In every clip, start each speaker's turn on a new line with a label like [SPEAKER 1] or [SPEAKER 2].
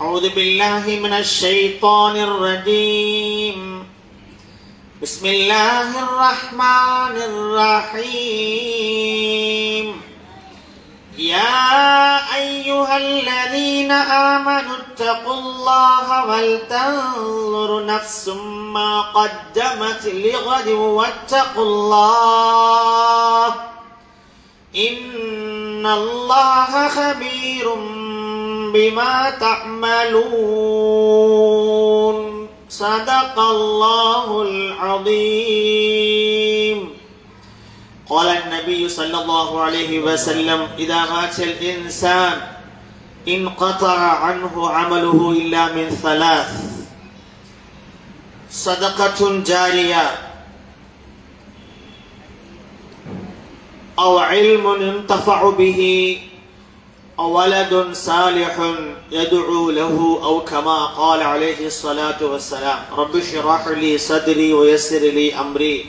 [SPEAKER 1] أعوذ بالله من الشيطان الرجيم. بسم الله الرحمن الرحيم. يا أيها الذين آمنوا اتقوا الله ولتنظر نفس ما قدمت لغد واتقوا الله. إن الله خبير بما تعملون. صدق الله العظيم. قال النبي صلى الله عليه وسلم إذا مات الإنسان انقطع عنه عمله إلا من ثلاث. صدقة جارية. أو علم ينتفع به. ولد صالح يدعو له أو كما قال عليه الصلاة والسلام. رب اشرح لي صدري ويسر لي أمري.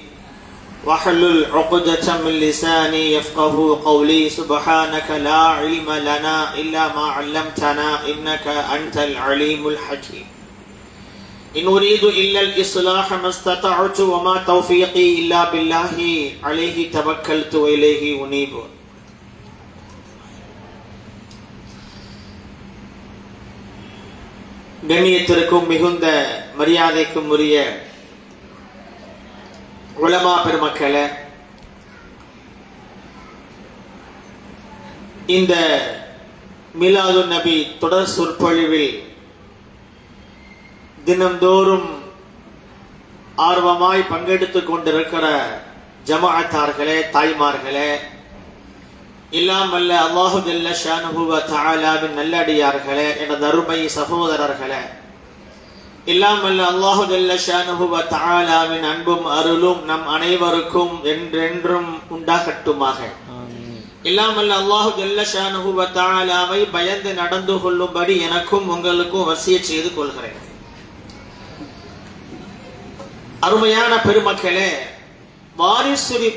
[SPEAKER 1] واحلل عقدة من لساني يفقه قولي. سبحانك لا علم لنا إلا ما علمتنا إنك أنت العليم الحكيم. إن أريد إلا الإصلاح ما استطعت وما توفيقي إلا بالله عليه توكلت وإليه أنيب. கண்ணியத்திற்கும் மிகுந்த மரியாதைக்கும் உரிய உலமா பெருமக்களே இந்த மிலாது நபி தொடர் சொற்பொழிவில் தினந்தோறும் ஆர்வமாய் பங்கெடுத்துக் கொண்டிருக்கிற ஜமாத்தார்களே தாய்மார்களே எல்லாம் வல்ல அல்லாஹு ஜல்ல ஷானுஹுவ தஆலாவின் நல்லடியார்களே எனது அருமை சகோதரர்களே. எல்லாம் வல்ல அல்லாஹு ஜல்ல ஷானுஹுவ தஆலாவின் அன்பும் அருளும் நம் அனைவருக்கும் என்றென்றும் உண்டாகட்டுமாக. எல்லாம் வல்ல அல்லாஹு ஜல்ல ஷானுஹுவ தஆலாவை பயந்து நடந்து கொள்ளும்படி எனக்கும் உங்களுக்கும் வசிய செய்து கொள்கிறேன். அருமையான பெருமக்களே வாரிசுரி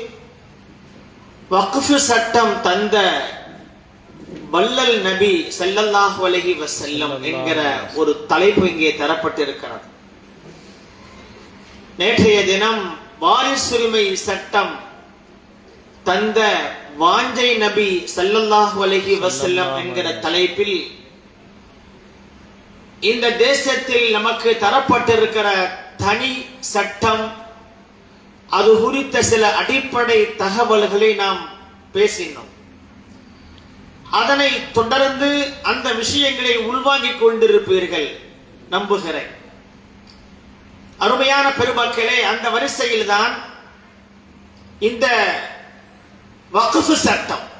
[SPEAKER 1] வக்ஃபு சட்டம் தந்த வல்லல் நபி ஸல்லல்லாஹு அலைஹி வஸல்லம் என்கிற ஒரு தலைப்பு இங்கே தரப்பட்டிருக்கிறது. நேற்றைய தினம் வாரிசுரிமை சட்டம் தந்த வாஞ்சை நபி ஸல்லல்லாஹு அலைஹி வஸல்லம் என்கிற தலைப்பில் இந்த தேசத்தில் நமக்கு தரப்பட்டிருக்கிற தனி சட்டம் அது குறித்த சில அடிப்படை தகவல்களை நாம் பேசினோம். அதனை தொடர்ந்து அந்த விஷயங்களை உள்வாங்கிக் கொண்டிருப்பீர்கள் நம்புகிறேன். அருமையான பெருமக்களே அந்த வரிசையில் தான் இந்த வக்குஃபு சட்டம்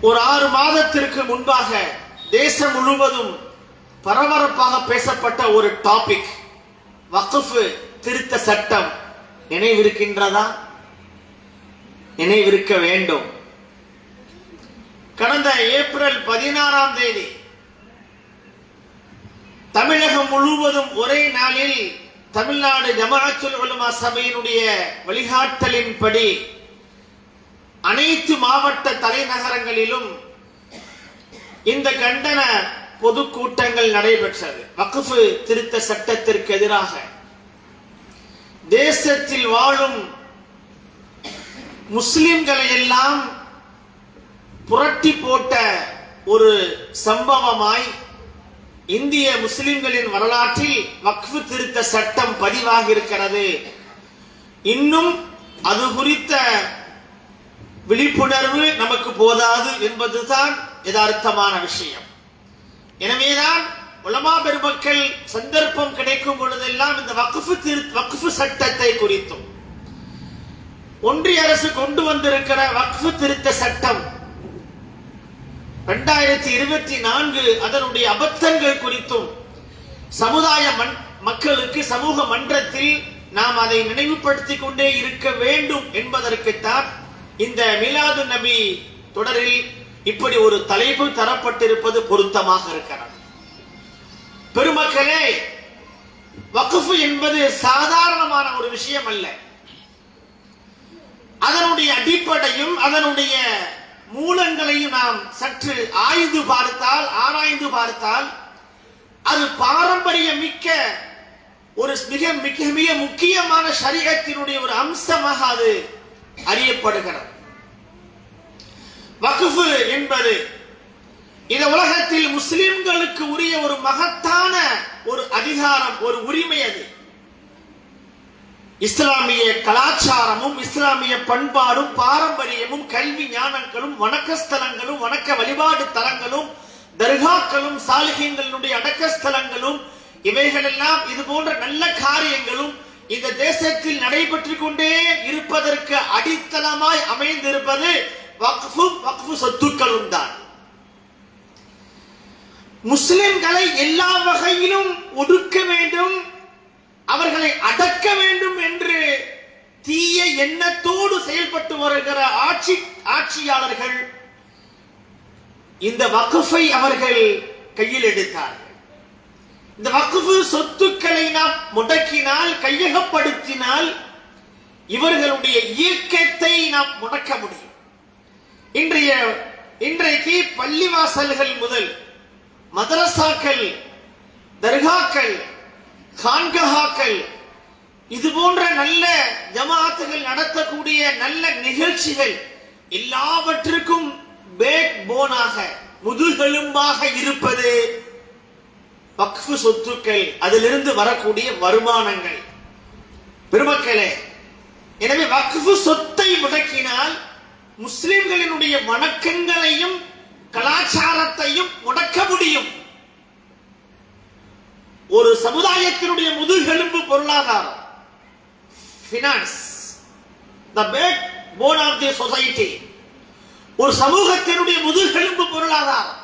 [SPEAKER 1] ஒரு ஆறு மாதத்திற்கு முன்பாக தேசம் முழுவதும் பரபரப்பாக பேசப்பட்ட ஒரு டாபிக் வக்குஃபு திருத்த சட்டம் நினைவிருக்கின்றதா? நினைவிருக்க வேண்டும். கடந்த ஏப்ரல் பதினாறாம் தேதி தமிழகம் முழுவதும் ஒரே நாளில் தமிழ்நாடு ஜமாஅத்துல் உலமா சபையினுடைய வழிகாட்டலின்படி அனைத்து மாவட்ட தலைநகரங்களிலும் இந்த கண்டன பொதுக்கூட்டங்கள் நடைபெற்றது. வக்ஃபு திருத்த சட்டத்திற்கு எதிராக தேசத்தில் வாழும் முஸ்லிம்களை எல்லாம் புரட்டி போட்ட ஒரு சம்பவமாய் இந்திய முஸ்லிம்களின் வரலாற்றில் வக்ஃபு திருத்த சட்டம் பதிவாகி இருக்கிறது இன்னும் அது குறித்த விழிப்புணர்வு நமக்கு போதாது என்பதுதான் யதார்த்தமான விஷயம். எனவேதான் உலமா பெருமக்கள் சந்தர்ப்பம் கிடைக்கும் பொழுதெல்லாம் இந்த வக்குஃபு வக்குஃபு சட்டத்தை குறித்தும் ஒன்றிய அரசு கொண்டு வந்திருக்கிற வக்ஃபு திருத்த சட்டம் இரண்டாயிரத்தி இருபத்தி நான்கு அதனுடைய அபத்தங்கள் குறித்தும் சமுதாய மன்- மக்களுக்கு சமூக மன்றத்தில் நாம் அதை நினைவுபடுத்திக் கொண்டே இருக்க வேண்டும் என்பதற்குத்தான் இந்த மிலாது நபி தொடரில் இப்படி ஒரு தலைப்பு தரப்பட்டிருப்பது பொருத்தமாக இருக்கிறது. பெருமக்களே வகுப்பு என்பது சாதாரணமான ஒரு விஷயம் அல்ல. அதனுடைய அடிப்படையும் அதனுடைய மூலங்களையும் நாம் சற்று ஆய்ந்து பார்த்தால் ஆராய்ந்து பார்த்தால் அது பாரம்பரிய மிக்க ஒரு மிக மிக மிக முக்கியமான சரீரத்தினுடைய ஒரு அம்சமாக அது அறியப்படுகிறது. வக்ஃபு என்பது இந்த உலகத்தில் முஸ்லிம்களுக்கு உரிய ஒரு மகத்தான ஒரு அதிகாரம் ஒரு உரிமை அது. இஸ்லாமிய கலாச்சாரமும் இஸ்லாமிய பண்பாடும் பாரம்பரியமும் கல்வி ஞானங்களும் வணக்கஸ்தலங்களும் வணக்க வழிபாடு தலங்களும் தர்காக்களும் சாலிகங்களுடைய அடக்கஸ்தலங்களும் இவைகளெல்லாம் இது போன்ற நல்ல காரியங்களும் இந்த தேசத்தில் நடைபெற்றுக் கொண்டே இருப்பதற்கு அடித்தளமாய் அமைந்திருப்பது வக்ஃபும் வக்ஃபு சொத்துக்களும் தான் முஸ்லிம்களை எல்லா வகையிலும் ஒடுக்க வேண்டும் அவர்களை அடக்க வேண்டும் என்று தீய எண்ணத்தோடு செயல்பட்டு வருகிற ஆட்சி ஆட்சியாளர்கள் இந்த வகுப்பை அவர்கள் கையில் எடுத்தார்கள். இந்த வகுப்பு சொத்துக்களை நாம் முடக்கினால் கையகப்படுத்தினால் இவர்களுடைய இயக்கத்தை நாம் முடக்க முடியும். இன்றைய இன்றைக்கு பள்ளிவாசல்கள் முதல் மதரசாக்கள் தர்காக்கள் கான்கஹாக்கள் இது போன்ற நல்ல ஜமாத்துகள் நடத்தக்கூடிய நல்ல நிகழ்ச்சிகள் எல்லாவற்றுக்கும் பேக் போனாக முதுகெலும்பாக இருப்பது வக்ஃபு சொத்துக்கள் அதிலிருந்து வரக்கூடிய வருமானங்கள். பெருமக்களே எனவே வக்ஃபு சொத்தை முடக்கினால் முஸ்லிம்களினுடைய வணக்கங்களையும் கலாச்சாரத்தையும் முடக்க முடியும். ஒரு சமுதாயத்தினுடைய முதுகெலும்பு பொருளாதாரம். Finance the backbone of the society ஒரு சமூகத்தினுடைய முதுகெலும்பு பொருளாதாரம்.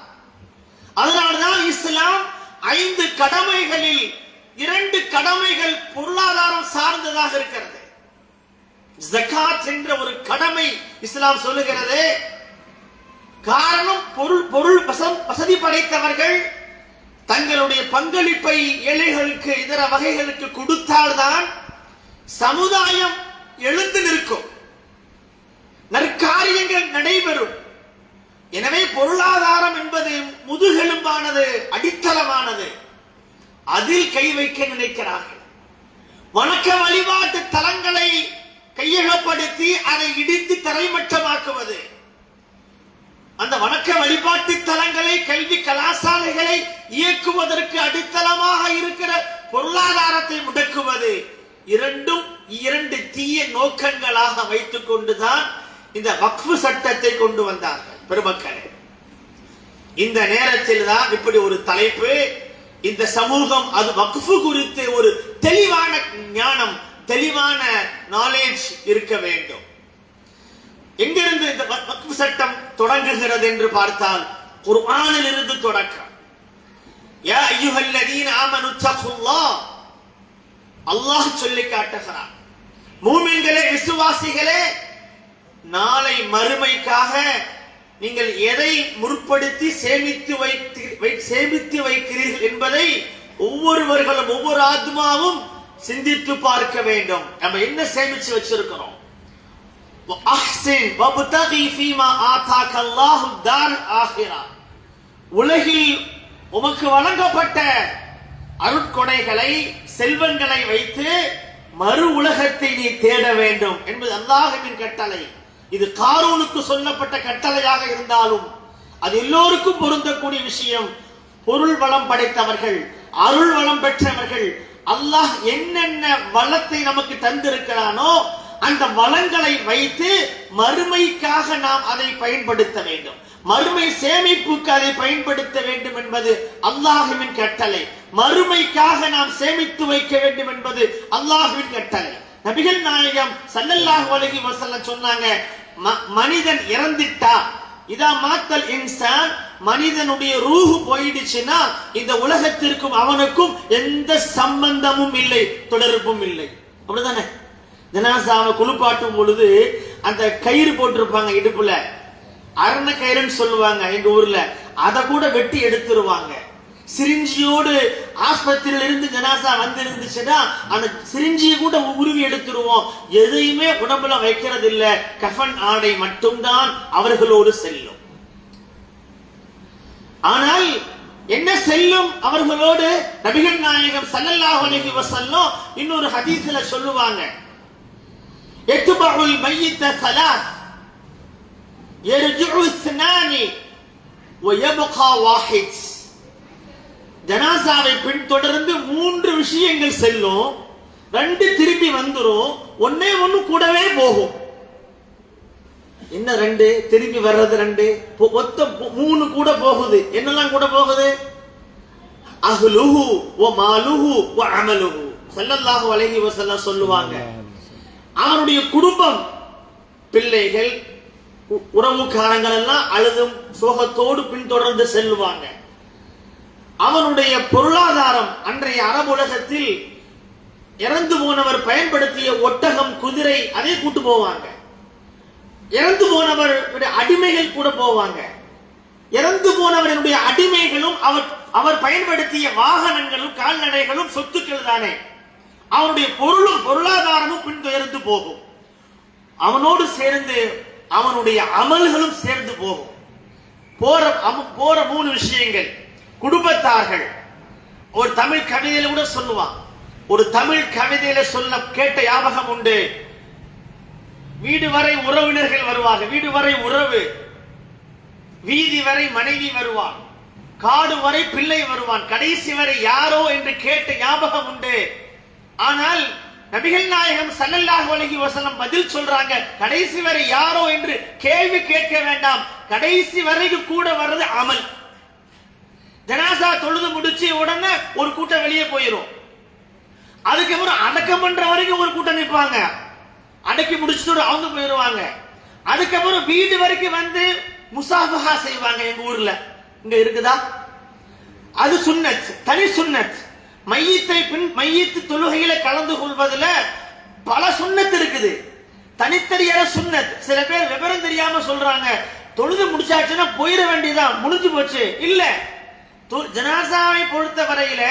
[SPEAKER 1] அதனால்தான் இஸ்லாம் ஐந்து கடமைகளில் இரண்டு கடமைகள் பொருளாதாரம் சார்ந்ததாக இருக்கிறது. ஜகாத் என்ற ஒரு கடமை இஸ்லாம் சொல்லுகிறது. காரணம் பொருள் பொருள் வசதி படைத்தவர்கள் தங்களுடைய பங்களிப்பை ஏழைகளுக்கு இதர வகைகளுக்கு கொடுத்தால்தான் சமுதாயம் எழுந்து நிற்கும். நற்காரியங்கள் நடைபெறும். எனவே பொருளாதாரம் என்பது முதுகெலும்பானது அடித்தளமானது. அதில் கை வைக்க நினைக்கிறார்கள். வணக்க வழிபாட்டு தலங்களை கையகப்படுத்தி அதை இடித்து தரைமட்டமாக்குவது. வணக்க வழிபாட்டு தலங்களை கல்வி கலாசாலைகளை இயக்குவதற்கு அடித்தளமாக இருக்கிற பொருளாதாரத்தை முடக்குவது இரண்டும் இரண்டு தீய நோக்கங்களாக வைத்துக் கொண்டுதான் இந்த வக்ஃபு சட்டத்தை கொண்டு வந்தார்கள் பெருமக்களே. இந்த நேரத்தில் தான் இப்படி ஒரு தலைப்பு இந்த சமூகம் அது வக்ஃபு குறித்து ஒரு தெளிவான ஞானம் தெளிவான நாலேஜ் இருக்க வேண்டும். எங்கிருந்து இந்த வ- வக்ஃபு சட்டம் தொடங்குகிறது என்று பார்த்தால் குர்ஆனில் இருந்து தொடக்கம். யா ஐயுஹல்லதீன ஆமனு தகுல்லாஹ் அல்லாஹ் சொல்லி காட்டுகிறான். மூமின்களே விசுவாசிகளே நாளை மறுமைக்காக நீங்கள் எதை முற்படுத்தி சேமித்து வைத்து வை- சேமித்து வைக்கிறீர்கள் என்பதை ஒவ்வொருவர்களும் ஒவ்வொரு ஆத்மாவும் சிந்தித்து பார்க்க வேண்டும். நம்ம என்ன சேமிச்சு வச்சிருக்கிறோம்? உலகில் உமக்கு வழங்கப்பட்ட அருட்கொடைகளை செல்வங்களை வைத்து மறு உலகத்தை நீ தேட வேண்டும் என்பது அல்லாஹ்வின் கட்டளை. இது காரூனுக்கு சொல்லப்பட்ட கட்டளையாக இருந்தாலும் அது எல்லோருக்கும் பொருந்தக்கூடிய விஷயம். பொருள் வளம் படைத்தவர்கள் அருள் வளம் பெற்றவர்கள் அல்லாஹ் என்னென்ன வளத்தை நமக்கு தந்திருக்கிறானோ அந்த வளங்களை வைத்து மறுமைக்காக நாம் அதை பயன்படுத்த வேண்டும். மறுமை சேமிப்புக்கு அதை பயன்படுத்த வேண்டும் என்பது அல்லாஹுவின் கட்டளை. மறுமைக்காக நாம் சேமித்து வைக்க வேண்டும் என்பது அல்லாஹுவின் கட்டளை. நபிகள் நாயகம் சல்லல்லாஹு அலஹி வஸல்லம் சொன்னாங்க "ம- மனிதன் இறந்துட்டா இதா மாத்தல் இன்சான் மனிதனுடைய ரூஹு போயிடுச்சுன்னா இந்த உலகத்திற்கும் அவனுக்கும் எந்த சம்பந்தமும் இல்லை தொடர்பும் இல்லை. அப்படிதானே ஜனாசாவை குளிப்பாட்டும் பொழுது அந்த கயிறு போட்டிருப்பாங்க இடுப்புல. அரண கயிறுன்னு சொல்லுவாங்க எங்க ஊர்ல. அதை கூட வெட்டி எடுத்துருவாங்க. சிரிஞ்சியோடு ஆஸ்பத்திரியில இருந்து ஜனாசா வந்து இருந்துச்சுன்னா அந்த சிரிஞ்சியை கூட உருவி எடுத்துருவோம். எதையுமே உடம்புல வைக்கிறது இல்ல கஃபன் ஆடை மட்டும்தான் அவர்களோடு செல்லும். ஆனால் என்ன செல்லும் அவர்களோடு? நபிகள் நாயகம் ஸல்லல்லாஹு அலைஹி வஸல்லம் இன்னொரு ஹதீஸ்ல சொல்லுவாங்க. எத்துபஉல் மையித்த ஸலாத் يرجع اثنان ويبقى واحد ஜனாசாவை பின்தொடர்ந்து மூன்று விஷயங்கள் செல்லும் ரெண்டு திரும்பி வந்துரும் ஒன்னே ஒண்ணு கூடவே போகும் என்ன ரெண்டு திரும்பி வர்றது ரெண்டு பொ- மொத்த மூ- மூணு கூட போகுது என்னெல்லாம் கூட போகுது அஹ்லுஹு வ மாலுஹு வ அமலுஹு ஸல்லல்லாஹு அலைஹி வஸல்லம் சொல்லுவாங்க அவனுடைய குடும்பம் பிள்ளைகள் உ- உறவுக்காரங்கள் எல்லாம் அழுதும் சோகத்தோடு பின்தொடர்ந்து செல்லுவாங்க. அவனுடைய பொருளாதாரம் அன்றைய அரபு உலகத்தில் இறந்து போனவர் பயன்படுத்திய ஒட்டகம் குதிரை அதை கூட்டு போவாங்க. இறந்து போனவர் அடிமைகள் கூட போவாங்க. இறந்து போனவருடைய அடிமைகளும் அவர் அவர் பயன்படுத்திய வாகனங்களும் கால்நடைகளும் சொத்துக்கள் தானே. அவனுடைய பொருளும் பொருளாதாரமும் பின்துயர்ந்து போகும். அவனோடு சேர்ந்து அவனுடைய அமல்களும் சேர்ந்து போகும். போற போற மூணு விஷயங்கள். குடும்பத்தார்கள். ஒரு தமிழ் கவிதையில கூட சொல்லுவான். ஒரு தமிழ் கவிதையில சொல்ல கேட்ட ஞாபகம் உண்டு. வீடு வரை உறவினர்கள் வருவாங்க வீடு வரை உறவு. வீதி வரை மனைவி வருவான். காடு வரை பிள்ளை வருவான். கடைசி வரை யாரோ என்று கேட்ட ஞாபகம் உண்டு. ஆனால் நபிகள் நாயகம் ஸல்லல்லாஹு அலஹி வசனம் பதில் சொல்றாங்க கடைசி வரை யாரோ என்று கேள்வி கேட்க வேண்டாம். கடைசி வரைக்கும் கூட வர்றது அமல். ஜனாசா தொழுது முடிச்சு உடனே ஒரு கூட்டம் வெளியே போயிடும் அதுக்கப்புறம் அடக்கம் பண்ற வரைக்கும் ஒரு கூட்டம் நிற்பாங்க. அடக்கி முடிச்சுட்டு அவங்க போயிருவாங்க. அதுக்கப்புறம் வீடு வரைக்கும் வந்து முசாஃபஹா செய்வாங்க எங்க ஊர்ல. இங்க இருக்குதா? அது சுன்னத் தனி சுன்னத். மையத்தை பின் மையத்து தொழுகையில கலந்து கொள்வதுல பல சுண்ணத்து இருக்குது. தனித்தனியான சுன்னத் சில பேர் விவரம் தெரியாம சொல்றாங்க. தொழுது முடிச்சாச்சுன்னா போயிட வேண்டியதான் முடிஞ்சு போச்சு. இல்ல. தொ- ஜனாசாவை பொறுத்த வரையில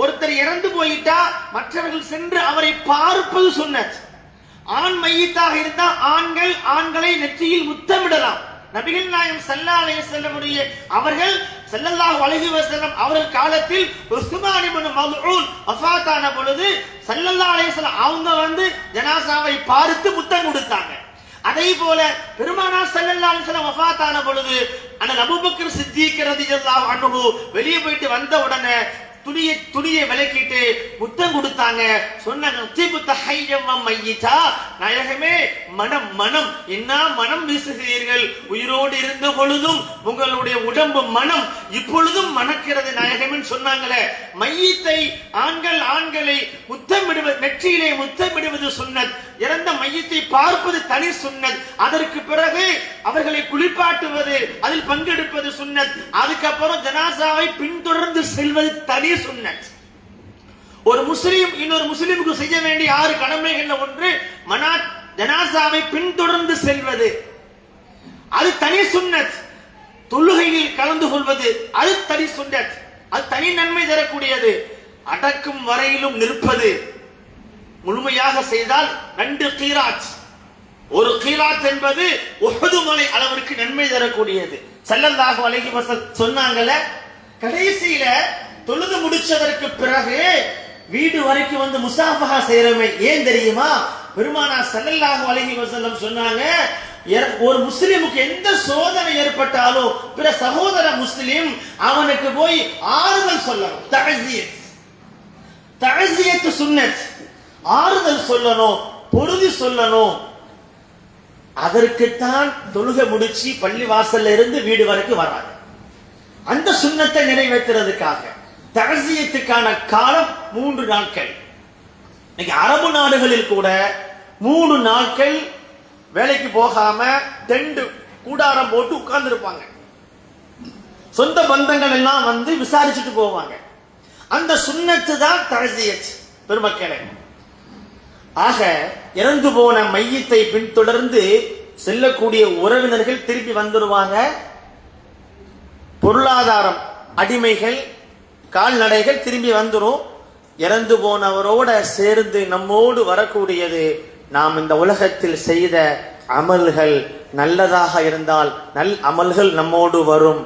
[SPEAKER 1] ஒருத்தர் இறந்து போயிட்டா மற்றவர்கள் சென்று அவரை பார்ப்பது சுண்ணத். ஆண் மையத்தாக இருந்தா ஆண்கள் ஆண்களை நெற்றியில் முத்தமிடலாம். நபிகள் நாயம் சல்லா செல்ல முடிய அவர்கள் ஸல்லல்லாஹு அலைஹி வஸல்லம் அவர்கள் காலத்தில் உஸ்மான் இப்னு மல்ஊன் வஃபாத்தான பொழுது ஸல்லல்லாஹு அலைஹி வஸல்லம் அவங்க வந்து ஜனாசாவை பார்த்து முத்தம் கொடுத்தாங்க. அதே போல பெருமானா ஸல்லல்லாஹு அலைஹி வஸல்லம் வஃபாத்தான பொழுது அந்த நபுபக்கர் சித்திக் ரலியல்லாஹு அன்ஹு வெளியே போயிட்டு வந்த உடனே துணியை துணியை விளக்கிட்டு முத்தம் கொடுத்தாங்க. சொன்னாங்க "திபுத்த ஹய்யம் நாயகமே மனம் மனம். என்ன மனம் வீசுகிறீர்கள்? உயிரோடு இருந்த பொழுதும் உங்களுடைய உடம்பு மனம். இப்பொழுதும் மணக்கிறது நாயகம்னு சொன்னாங்களே. மையத்தை ஆண்கள் ஆண்களை முத்தமிடுவது நெற்றியிலே முத்தமிடுவது சொன்னது. இறந்த மையத்தை பார்ப்பது தனி சுன்னத். அதற்கு பிறகு அவர்களை குளிப்பாட்டுவது அதில் பங்கெடுப்பது சுன்னத். அதுக்கப்புறம் ஜனாசாவை பின்தொடர்ந்து செல்வது தனி சுன்னத் ஒரு முஸ்லீம் இன்னொரு முஸ்லீமுக்கு செய்ய வேண்டிய ஆறு கடமைகள்ல ஒன்று மனா ஜனாசாவை பின்தொடர்ந்து செல்வது. அது தனி சுன்னத் தொழுகையில் கலந்து கொள்வது அது தனி சுன்னத் அது தனி நன்மை தரக்கூடியது. அடக்கும் வரையிலும் நிற்பது. முழுமையாக செய்தால் ரெண்டு கீராத். ஒரு கீராத் என்பது உஹது மலை அளவிற்கு நன்மை தரக்கூடியது. செல்லந்தாக அலைஹி சொன்னாங்கல்ல கடைசியில தொழுது முடிச்சதற்கு பிறகு வீடு வரைக்கும் வந்து முசாஃபஹா செய்யறமை ஏன் தெரியுமா? பெருமானா சல்லல்லாஹு அலைஹி வஸல்லம் சொன்னாங்க ஒரு முஸ்லிமுக்கு எந்த சோதனை ஏற்பட்டாலும் பிற சகோதர முஸ்லிம் அவனுக்கு போய் ஆறுதல் சொல்லணும். தகசியத் தகசியத்து சுன்னத். ஆறுதல் சொல்லணும் பொருதி சொல்லணும். அதற்குத்தான் தொழுகை முடிச்சு பள்ளி வாசல்ல இருந்து வீடு வரைக்கும் வராங்க. அந்த சுண்ணத்தை நிறைவேற்றுறதுக்காக தகசியத்துக்கான காலம் மூன்று நாட்கள். இன்னைக்கு அரபு நாடுகளில் கூட மூணு நாட்கள் வேலைக்கு போகாம டெண்டு கூடாரம் போட்டு உட்கார்ந்து இருப்பாங்க சொந்த பந்தங்கள் எல்லாம் வந்து விசாரிச்சுட்டு போவாங்க. அந்த சுண்ணத்து தான் தழசியத் பெருமக்களே. ஆக இறந்து போன மையத்தை பின்தொடர்ந்து செல்லக்கூடிய உறவினர்கள் திருப்பி வந்துடுவாங்க பொருளாதாரம் அடிமைகள் கால்நடைகள் திரும்பி வந்துடும் இறந்து போனவரோட சேர்ந்து நம்மோடு வரக்கூடியது நாம் இந்த உலகத்தில் செய்த அமல்கள் நல்லதாக இருந்தால் நல் அமல்கள் நம்மோடு வரும்.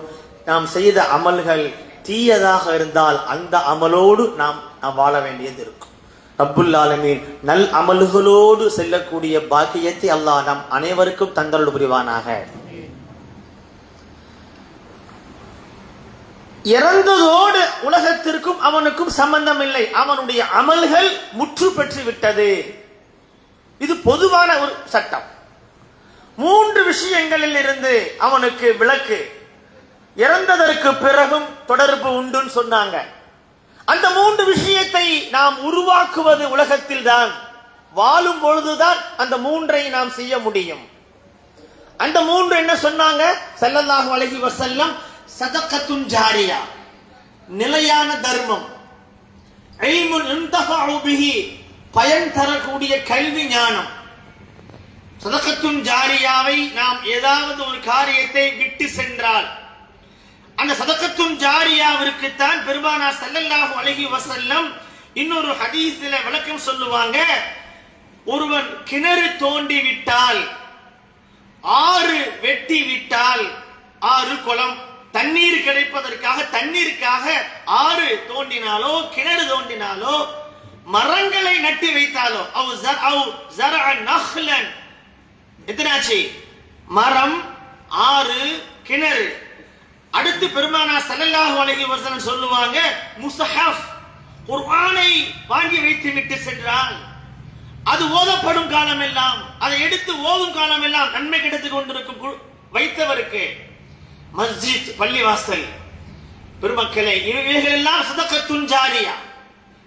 [SPEAKER 1] நாம் செய்த அமல்கள் தீயதாக இருந்தால் அந்த அமலோடு நாம் நாம் வாழ வேண்டியது இருக்கும். ரப்புல் ஆலமீன் நல் அமல்களோடு செல்லக்கூடிய பாக்கியத்தை அல்லாஹ் நம் அனைவருக்கும் தந்தருள் புரிவானாக. இறந்ததோடு உலகத்திற்கும் அவனுக்கும் சம்பந்தம் இல்லை அவனுடைய அமல்கள் முற்று பெற்று விட்டது. இது பொதுவான ஒரு சட்டம். மூன்று விஷயங்களில் இருந்து அவனுக்கு விளக்கு. இறந்ததற்கு பிறகும் தொடர்பு உண்டுன்னு சொன்னாங்க. அந்த மூன்று விஷயத்தை நாம் உருவாக்குவது உலகத்தில் தான். வாழும் பொழுதுதான் அந்த மூன்றை நாம் செய்ய முடியும். அந்த மூன்று என்ன சொன்னாங்க? ஸல்லல்லாஹு அழகி வசல்லம் சதக்கத்துன் ஜாரியா. நிலையான தர்மம். இல்முன் இன்தஃபஉ பயன் தரக்கூடிய கல்வி ஞானம். சதக்கத்துன் ஜாரியாவை நாம் ஏதாவது ஒரு காரியத்தை விட்டு சென்றால் அந்த சதக்கத்துன் ஜாரியாவிற்குத்தான் பெருமானா ஸல்லல்லாஹு அழகி வசல்லம் இன்னொரு ஹதீஸில விளக்கம் சொல்லுவாங்க ஒருவன் கிணறு தோண்டி விட்டால் ஆறு வெட்டி விட்டால் ஆறு குளம். தண்ணீர் கிடைப்பதற்காக தண்ணீருக்காக ஆறு தோண்டினாலோ கிணறு தோண்டினாலோ மரங்களை நட்டு வைத்தாலோ அவ் ஜர்- அவ் ஜரஅ நஹ்லன். எத்தனாச்சு? மரம் ஆறு கிணறு. அடுத்து பெருமானா சல்லல்லாஹு அலைஹி வஸல்லம் சொல்லுவாங்க முஸ்ஹஃப். குர்ஆனை வாங்கி வைத்து விட்டு சென்றால் அது ஓதப்படும் காலமெல்லாம் அதை எடுத்து ஓதும் காலமெல்லாம் நன்மை கிடைத்து கொண்டிருக்கும் கு- வைத்தவருக்கு மஸ்ஜித் பள்ளிவாசல். பெருமக்களே இவைகள் எல்லாம் சதக்கத்துன் ஜாரியா.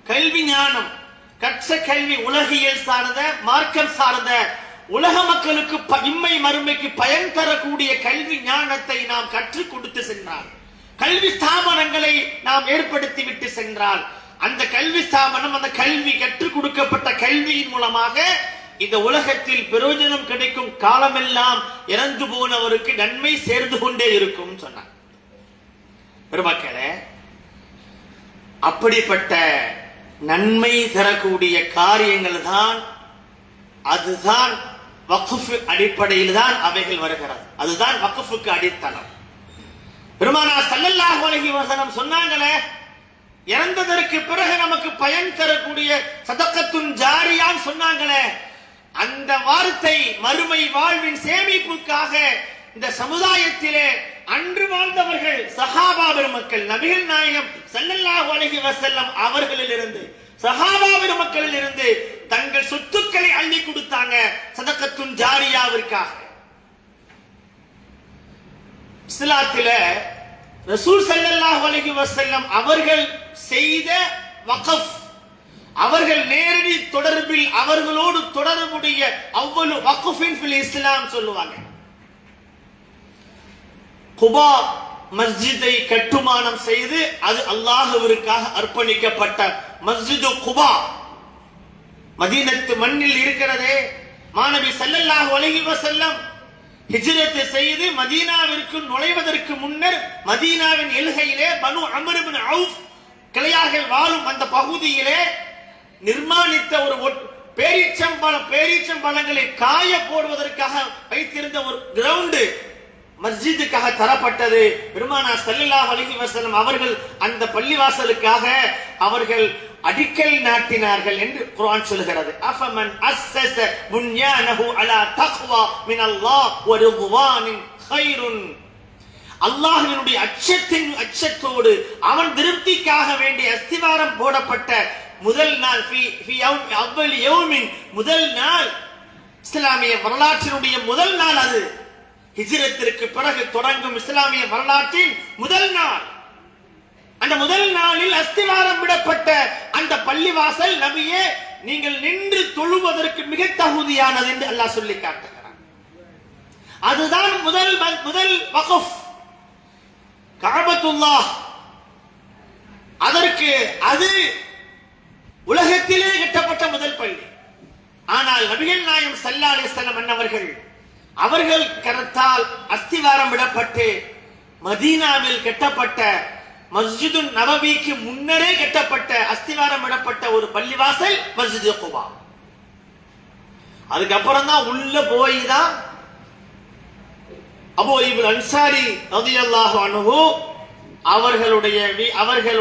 [SPEAKER 1] கல்வி ஞானம். கற்ற கல்வி உலகியல் சார்ந்த மார்க்கம் சார்ந்த உலக மக்களுக்கு ப- இம்மை மறுமைக்கு பயன் தரக்கூடிய கல்வி ஞானத்தை நாம் கற்றுக் கொடுத்து சென்றால் கல்வி ஸ்தாபனங்களை நாம் ஏற்படுத்தி விட்டு சென்றால் அந்த கல்வி ஸ்தாபனம் அந்த கல்வி கற்றுக் கொடுக்கப்பட்ட கல்வியின் மூலமாக இந்த உலகத்தில் பிரயோஜனம் கிடைக்கும் காலமெல்லாம் இறந்து போனவருக்கு நன்மை சேர்ந்து கொண்டே இருக்கும் சொன்னார் பெருமக்களே அப்படிப்பட்ட நன்மை தரக்கூடிய காரியங்கள் தான் அதுதான் வக்ஃப் அடிப்படையில் தான் அவைகள் வருகிறது. அதுதான் வக்ஃபுக்கு அடித்தளம். பெருமானா ஸல்லல்லாஹு அலஹி வசனம் சொன்னாங்களே இறந்ததற்கு பிறகு நமக்கு பயன் தரக்கூடிய சதக்கத்துன் ஜாரியான்னு சொன்னாங்களே அந்த வார்த்தை மறுமை வாழ்வின் சேமிப்புக்காக இந்த சமுதாயத்திலே அன்று வாழ்ந்தவர்கள் சஹாபா பெருமக்கள் நபிகள் நாயகம் ஸல்லல்லாஹு அலைஹி வஸல்லம் அவர்களிலிருந்து சஹாபா பெருமக்களில் இருந்து தங்கள் சொத்துக்களை அள்ளி கொடுத்தாங்க சதக்கத்துன் ஜாரியாவிற்காக. இஸ்லாத்தில ரசூல் சல்லல்லாஹு அலஹி வசல்லம் அவர்கள் செய்த வகஃப் அவர்கள் நேரடி தொடர்பில் அவர்களோடு தொடர்புடைய அவ்வளவு வக்குஃபின் ஃபில் இஸ்லாம் சொல்லுவாங்க. குபா மஸ்ஜிதை கட்டுமானம் செய்து அது அல்லாஹுவிற்காக அர்ப்பணிக்கப்பட்ட மஸ்ஜிது குபா. மதீனத்து மண்ணில் இருக்கிறதே. மாணவி ஸல்லல்லாஹு அலைஹி செல்லம் ஹிஜ்ரத் செய்து மதீனாவிற்கு நுழைவதற்கு முன்னர் மதீனாவின் எல்கையிலே பனு அமருபின் அவுஃப் கிளையார்கள் வாழும் அந்த பகுதியிலே நிர்மாணித்த ஒரு பேரீச்சம்பழ பேரீச்சம்பழங்களை காய போடுவதற்காக வைத்திருந்த ஒரு கிரவுண்டு மஸ்ஜிதுக்காக தரப்பட்டது. பெருமானா சல்லல்லா அலஹி வசலம் அவர்கள் அந்த பள்ளிவாசலுக்காக அவர்கள் அடிக்கல் நாட்டினார்கள் என்று குரான் சொல்கிறது அஃபமன் அஸ்ஸஸ புன்யானஹு அலா தக்வா மின் அல்லாஹ் வ ரிضவானின் அல்லாஹினுடைய அச்சத்தின் அச்சத்தோடு அவன் திருப்திக்காக வேண்டிய அஸ்திவாரம் போடப்பட்ட முதல் நாள் ஃபி- ஃபி முதல் நாள் இஸ்லாமிய வரலாற்றினுடைய முதல் நாள் அது. ஹிஜ்ரத்திற்கு பிறகு தொடங்கும் இஸ்லாமிய வரலாற்றின் முதல் நாள். அந்த முதல் நாளில் அஸ்திவாரம் விடப்பட்ட அந்த பள்ளிவாசல் நபியே நீங்கள் நின்று தொழுவதற்கு மிக தகுதியானது என்று அல்லாஹ் சொல்லி காட்டுகிறான். அதுதான் முதல் ம- முதல் வகுஃப். கஅபத்துல்லாஹ் அதற்கு அது உலகத்திலே கட்டப்பட்ட முதல் பள்ளி. ஆனால் நபிகள் நாயம் சல்லா அலிஸ்லாம் அன்னவர்கள் அவர்கள் கருத்தால் அஸ்திவாரம் விடப்பட்டு மதீனாவில் கட்டப்பட்ட மஸ்ஜிது நபவிக்கு முன்னரே கட்டப்பட்ட அஸ்திவாரம் விடப்பட்ட ஒரு பள்ளிவாசல் மஸ்ஜிது குபா. அதுக்கப்புறம் தான் உள்ள போய் தான் அபோ இப்னு அன்சாரி அவர்களுடைய அவர்கள்